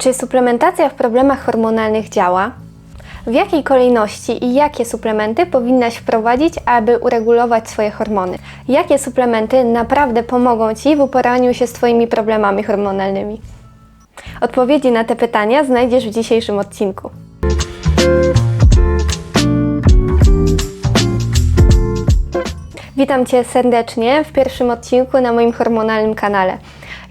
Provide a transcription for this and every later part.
Czy suplementacja w problemach hormonalnych działa? W jakiej kolejności i jakie suplementy powinnaś wprowadzić, aby uregulować swoje hormony? Jakie suplementy naprawdę pomogą Ci w uporaniu się z Twoimi problemami hormonalnymi? Odpowiedzi na te pytania znajdziesz w dzisiejszym odcinku. Witam Cię serdecznie w pierwszym odcinku na moim hormonalnym kanale.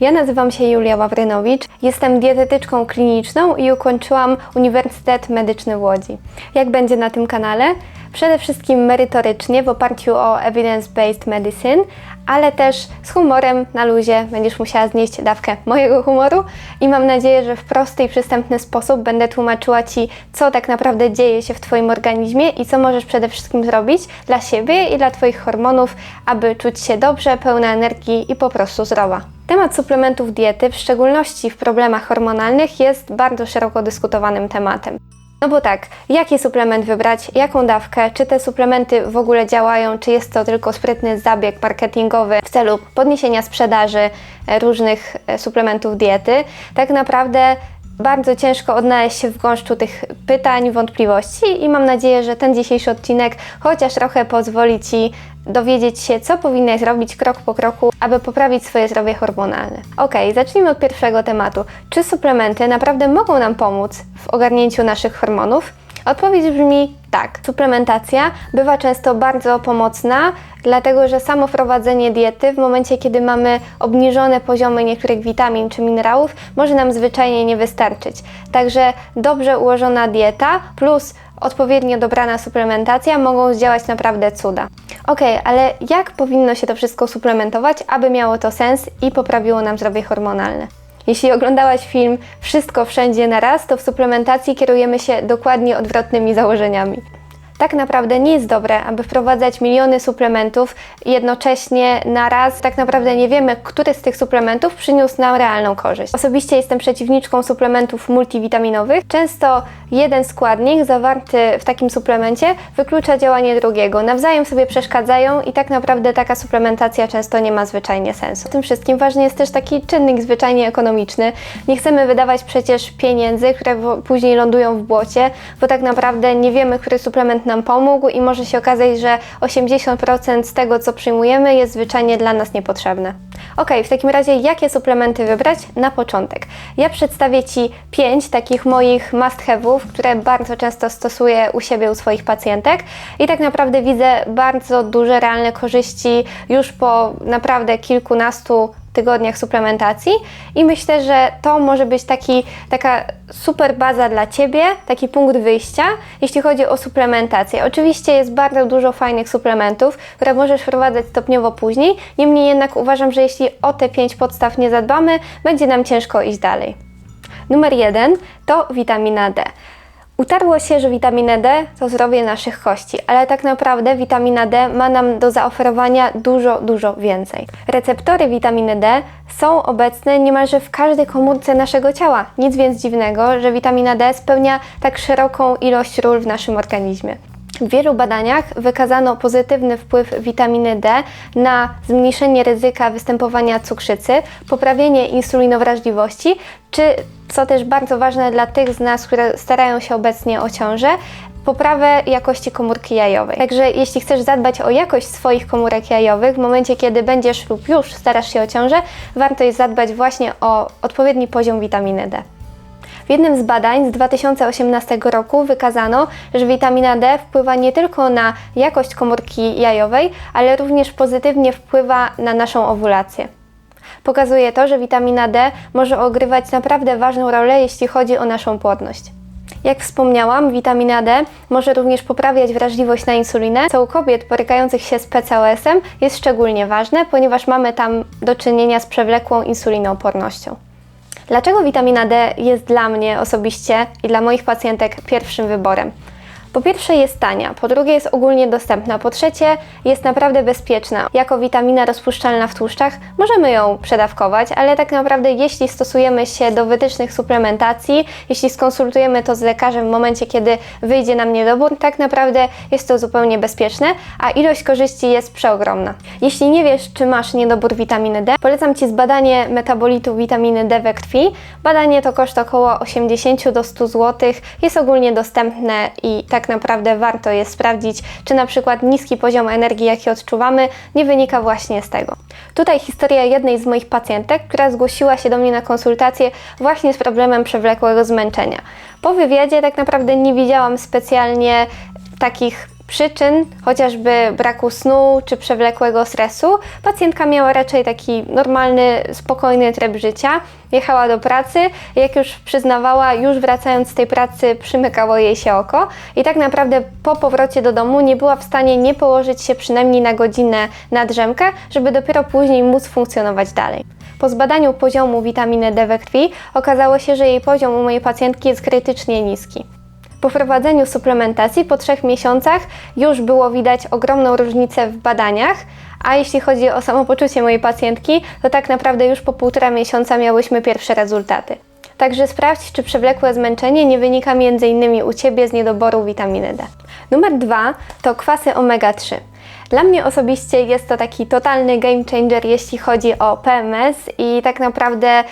Ja nazywam się Julia Ławrynowicz, jestem dietetyczką kliniczną i ukończyłam Uniwersytet Medyczny w Łodzi. Jak będzie na tym kanale? Przede wszystkim merytorycznie, w oparciu o evidence-based medicine, ale też z humorem na luzie. Będziesz musiała znieść dawkę mojego humoru i mam nadzieję, że w prosty i przystępny sposób będę tłumaczyła Ci, co tak naprawdę dzieje się w Twoim organizmie i co możesz przede wszystkim zrobić dla siebie i dla Twoich hormonów, aby czuć się dobrze, pełna energii i po prostu zdrowa. Temat suplementów diety, w szczególności w problemach hormonalnych, jest bardzo szeroko dyskutowanym tematem. No bo tak, jaki suplement wybrać, jaką dawkę, czy te suplementy w ogóle działają, czy jest to tylko sprytny zabieg marketingowy w celu podniesienia sprzedaży e, różnych e, suplementów diety. Tak naprawdę bardzo ciężko odnaleźć się w gąszczu tych pytań, wątpliwości i mam nadzieję, że ten dzisiejszy odcinek chociaż trochę pozwoli Ci dowiedzieć się, co powinnaś zrobić krok po kroku, aby poprawić swoje zdrowie hormonalne. Ok, zacznijmy od pierwszego tematu. Czy suplementy naprawdę mogą nam pomóc w ogarnięciu naszych hormonów? Odpowiedź brzmi tak. Suplementacja bywa często bardzo pomocna, dlatego że samo wprowadzenie diety w momencie, kiedy mamy obniżone poziomy niektórych witamin czy minerałów, może nam zwyczajnie nie wystarczyć. Także dobrze ułożona dieta plus odpowiednio dobrana suplementacja mogą zdziałać naprawdę cuda. Ok, ale jak powinno się to wszystko suplementować, aby miało to sens i poprawiło nam zdrowie hormonalne? Jeśli oglądałaś film Wszystko wszędzie na raz, to w suplementacji kierujemy się dokładnie odwrotnymi założeniami. Tak naprawdę nie jest dobre, aby wprowadzać miliony suplementów jednocześnie na raz. Tak naprawdę nie wiemy, który z tych suplementów przyniósł nam realną korzyść. Osobiście jestem przeciwniczką suplementów multivitaminowych. Często jeden składnik zawarty w takim suplemencie wyklucza działanie drugiego. Nawzajem sobie przeszkadzają i tak naprawdę taka suplementacja często nie ma zwyczajnie sensu. W tym wszystkim ważny jest też taki czynnik zwyczajnie ekonomiczny. Nie chcemy wydawać przecież pieniędzy, które później lądują w błocie, bo tak naprawdę nie wiemy, który suplement nam pomógł i może się okazać, że 80% z tego, co przyjmujemy, jest zwyczajnie dla nas niepotrzebne. Ok, w takim razie jakie suplementy wybrać na początek? Ja przedstawię Ci 5 takich moich must-have'ów, które bardzo często stosuję u siebie, u swoich pacjentek i tak naprawdę widzę bardzo duże realne korzyści już po naprawdę kilkunastu tygodniach suplementacji i myślę, że to może być taki, taka super baza dla Ciebie, taki punkt wyjścia, jeśli chodzi o suplementację. Oczywiście jest bardzo dużo fajnych suplementów, które możesz wprowadzać stopniowo później, niemniej jednak uważam, że jeśli o te 5 podstaw nie zadbamy, będzie nam ciężko iść dalej. Numer jeden to witamina D. Utarło się, że witaminę D to zdrowie naszych kości, ale tak naprawdę witamina D ma nam do zaoferowania dużo, dużo więcej. Receptory witaminy D są obecne niemalże w każdej komórce naszego ciała. Nic więc dziwnego, że witamina D spełnia tak szeroką ilość ról w naszym organizmie. W wielu badaniach wykazano pozytywny wpływ witaminy D na zmniejszenie ryzyka występowania cukrzycy, poprawienie insulinowrażliwości, czy co też bardzo ważne dla tych z nas, które starają się obecnie o ciążę, poprawę jakości komórki jajowej. Także jeśli chcesz zadbać o jakość swoich komórek jajowych, w momencie kiedy będziesz lub już starasz się o ciążę, warto jest zadbać właśnie o odpowiedni poziom witaminy D. W jednym z badań z 2018 roku wykazano, że witamina D wpływa nie tylko na jakość komórki jajowej, ale również pozytywnie wpływa na naszą owulację. Pokazuje to, że witamina D może ogrywać naprawdę ważną rolę, jeśli chodzi o naszą płodność. Jak wspomniałam, witamina D może również poprawiać wrażliwość na insulinę, co u kobiet borykających się z PCOS-em jest szczególnie ważne, ponieważ mamy tam do czynienia z przewlekłą insulinoopornością. Dlaczego witamina D jest dla mnie osobiście i dla moich pacjentek pierwszym wyborem? Po pierwsze jest tania, po drugie jest ogólnie dostępna, po trzecie jest naprawdę bezpieczna. Jako witamina rozpuszczalna w tłuszczach możemy ją przedawkować, ale tak naprawdę jeśli stosujemy się do wytycznych suplementacji, jeśli skonsultujemy to z lekarzem w momencie, kiedy wyjdzie nam niedobór, tak naprawdę jest to zupełnie bezpieczne, a ilość korzyści jest przeogromna. Jeśli nie wiesz, czy masz niedobór witaminy D, polecam Ci zbadanie metabolitu witaminy D we krwi. Badanie to koszt około 80 do 100 zł, jest ogólnie dostępne i tak naprawdę warto je sprawdzić, czy na przykład niski poziom energii, jaki odczuwamy, nie wynika właśnie z tego. Tutaj historia jednej z moich pacjentek, która zgłosiła się do mnie na konsultację właśnie z problemem przewlekłego zmęczenia. Po wywiadzie tak naprawdę nie widziałam specjalnie takich przyczyn, chociażby braku snu czy przewlekłego stresu. Pacjentka miała raczej taki normalny, spokojny tryb życia. Jechała do pracy, jak już przyznawała, już wracając z tej pracy przymykało jej się oko i tak naprawdę po powrocie do domu nie była w stanie nie położyć się przynajmniej na godzinę na drzemkę, żeby dopiero później móc funkcjonować dalej. Po zbadaniu poziomu witaminy D we krwi okazało się, że jej poziom u mojej pacjentki jest krytycznie niski. Po wprowadzeniu suplementacji po trzech miesiącach już było widać ogromną różnicę w badaniach, a jeśli chodzi o samopoczucie mojej pacjentki, to tak naprawdę już po półtora miesiąca miałyśmy pierwsze rezultaty. Także sprawdź, czy przewlekłe zmęczenie nie wynika m.in. u Ciebie z niedoboru witaminy D. Numer dwa to kwasy omega-3. Dla mnie osobiście jest to taki totalny game changer, jeśli chodzi o PMS i tak naprawdę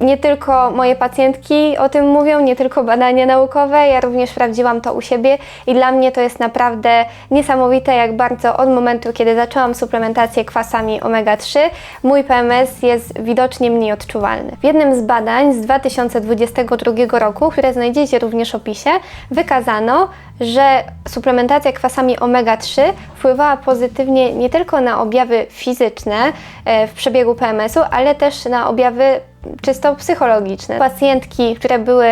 nie tylko moje pacjentki o tym mówią, nie tylko badania naukowe, ja również sprawdziłam to u siebie i dla mnie to jest naprawdę niesamowite, jak bardzo od momentu, kiedy zaczęłam suplementację kwasami omega-3, mój PMS jest widocznie mniej odczuwalny. W jednym z badań z 2022 roku, które znajdziecie również w opisie, wykazano, że suplementacja kwasami omega-3 wpływała pozytywnie nie tylko na objawy fizyczne e, w przebiegu PMS-u, ale też na objawy czysto psychologiczne. Pacjentki, które były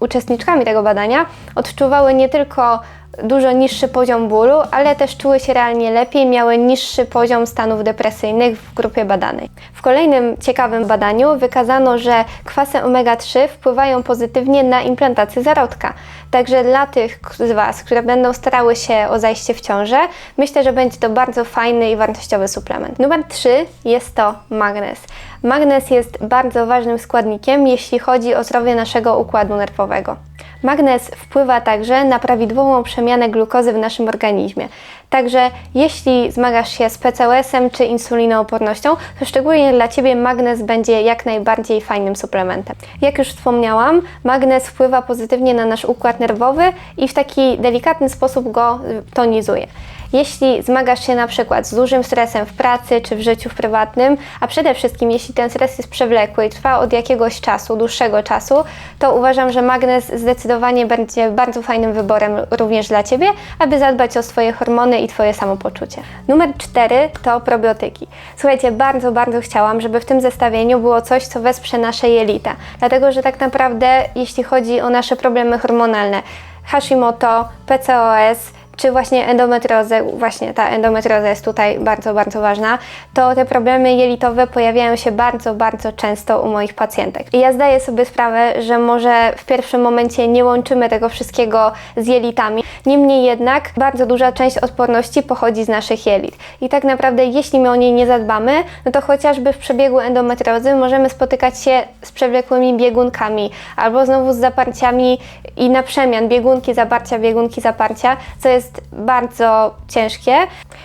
uczestniczkami tego badania, odczuwały nie tylko dużo niższy poziom bólu, ale też czuły się realnie lepiej, miały niższy poziom stanów depresyjnych w grupie badanej. W kolejnym ciekawym badaniu wykazano, że kwasy omega-3 wpływają pozytywnie na implantację zarodka. Także dla tych z Was, które będą starały się o zajście w ciążę, myślę, że będzie to bardzo fajny i wartościowy suplement. Numer 3 jest to magnez. Magnez jest bardzo ważnym składnikiem, jeśli chodzi o zdrowie naszego układu nerwowego. Magnez wpływa także na prawidłową przemianę glukozy w naszym organizmie. Także jeśli zmagasz się z PCOS-em czy insulinoopornością, to szczególnie dla Ciebie magnez będzie jak najbardziej fajnym suplementem. Jak już wspomniałam, magnez wpływa pozytywnie na nasz układ nerwowy i w taki delikatny sposób go tonizuje. Jeśli zmagasz się na przykład z dużym stresem w pracy czy w życiu prywatnym, a przede wszystkim jeśli ten stres jest przewlekły i trwa od jakiegoś czasu, dłuższego czasu, to uważam, że magnez zdecydowanie będzie bardzo fajnym wyborem również dla Ciebie, aby zadbać o swoje hormony i Twoje samopoczucie. Numer 4 to probiotyki. Słuchajcie, bardzo, bardzo chciałam, żeby w tym zestawieniu było coś, co wesprze nasze jelita, dlatego że tak naprawdę jeśli chodzi o nasze problemy hormonalne, Hashimoto, PCOS, czy właśnie endometriozę, właśnie ta endometrioza jest tutaj bardzo, bardzo ważna, to te problemy jelitowe pojawiają się bardzo, bardzo często u moich pacjentek. I ja zdaję sobie sprawę, że może w pierwszym momencie nie łączymy tego wszystkiego z jelitami, niemniej jednak bardzo duża część odporności pochodzi z naszych jelit. I tak naprawdę jeśli my o niej nie zadbamy, no to chociażby w przebiegu endometriozy możemy spotykać się z przewlekłymi biegunkami albo znowu z zaparciami i na przemian biegunki, zaparcia, biegunki, zaparcia, co jest bardzo ciężkie.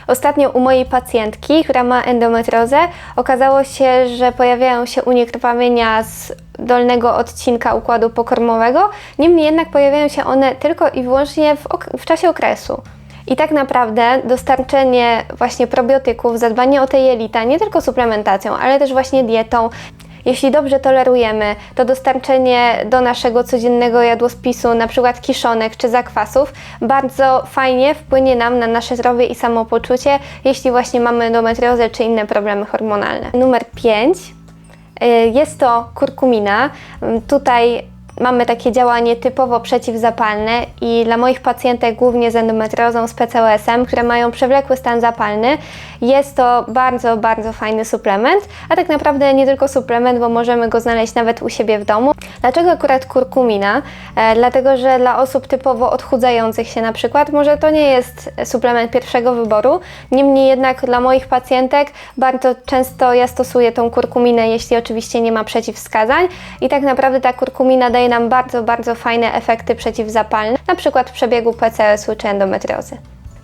Ostatnio u mojej pacjentki, która ma endometriozę, okazało się, że pojawiają się u niej krwawienia z dolnego odcinka układu pokarmowego, niemniej jednak pojawiają się one tylko i wyłącznie w, w czasie okresu. I tak naprawdę dostarczenie właśnie probiotyków, zadbanie o te jelita, nie tylko suplementacją, ale też właśnie dietą, jeśli dobrze tolerujemy, to dostarczenie do naszego codziennego jadłospisu na przykład kiszonek czy zakwasów bardzo fajnie wpłynie nam na nasze zdrowie i samopoczucie, jeśli właśnie mamy endometriozę czy inne problemy hormonalne. Numer 5 y, jest to kurkumina. Tutaj mamy takie działanie typowo przeciwzapalne i dla moich pacjentek, głównie z endometriozą, z PCOS-em, które mają przewlekły stan zapalny, jest to bardzo, bardzo fajny suplement, a tak naprawdę nie tylko suplement, bo możemy go znaleźć nawet u siebie w domu. Dlaczego akurat kurkumina? E, dlatego, że dla osób typowo odchudzających się na przykład, może to nie jest suplement pierwszego wyboru, niemniej jednak dla moich pacjentek bardzo często ja stosuję tą kurkuminę, jeśli oczywiście nie ma przeciwwskazań i tak naprawdę ta kurkumina daje nam bardzo, bardzo fajne efekty przeciwzapalne, przykład w przebiegu PCOS-u czy endometriozy.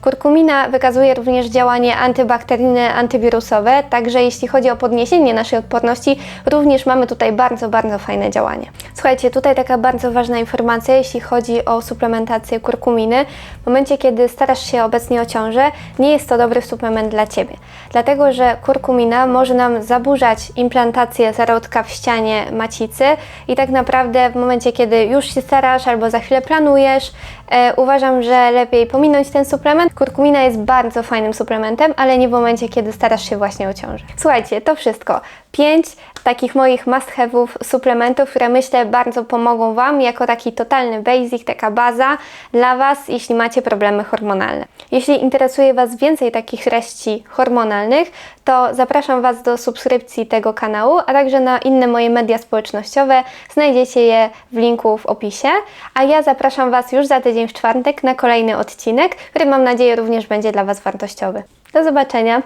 Kurkumina wykazuje również działanie antybakteryjne, antywirusowe, także jeśli chodzi o podniesienie naszej odporności, również mamy tutaj bardzo, bardzo fajne działanie. Słuchajcie, tutaj taka bardzo ważna informacja, jeśli chodzi o suplementację kurkuminy. W momencie, kiedy starasz się obecnie o ciążę, nie jest to dobry suplement dla Ciebie, dlatego że kurkumina może nam zaburzać implantację zarodka w ścianie macicy i tak naprawdę w momencie, kiedy już się starasz albo za chwilę planujesz, e, uważam, że lepiej pominąć ten suplement. Kurkumina jest bardzo fajnym suplementem, ale nie w momencie, kiedy starasz się właśnie o ciążę. Słuchajcie, to wszystko. Pięć takich moich must-have'ów suplementów, które myślę bardzo pomogą Wam jako taki totalny basic, taka baza dla Was, jeśli macie problemy hormonalne. Jeśli interesuje Was więcej takich treści hormonalnych, to zapraszam Was do subskrypcji tego kanału, a także na inne moje media społecznościowe. Znajdziecie je w linku w opisie. A ja zapraszam Was już za tydzień w czwartek na kolejny odcinek, który mam nadzieję również będzie dla Was wartościowy. Do zobaczenia!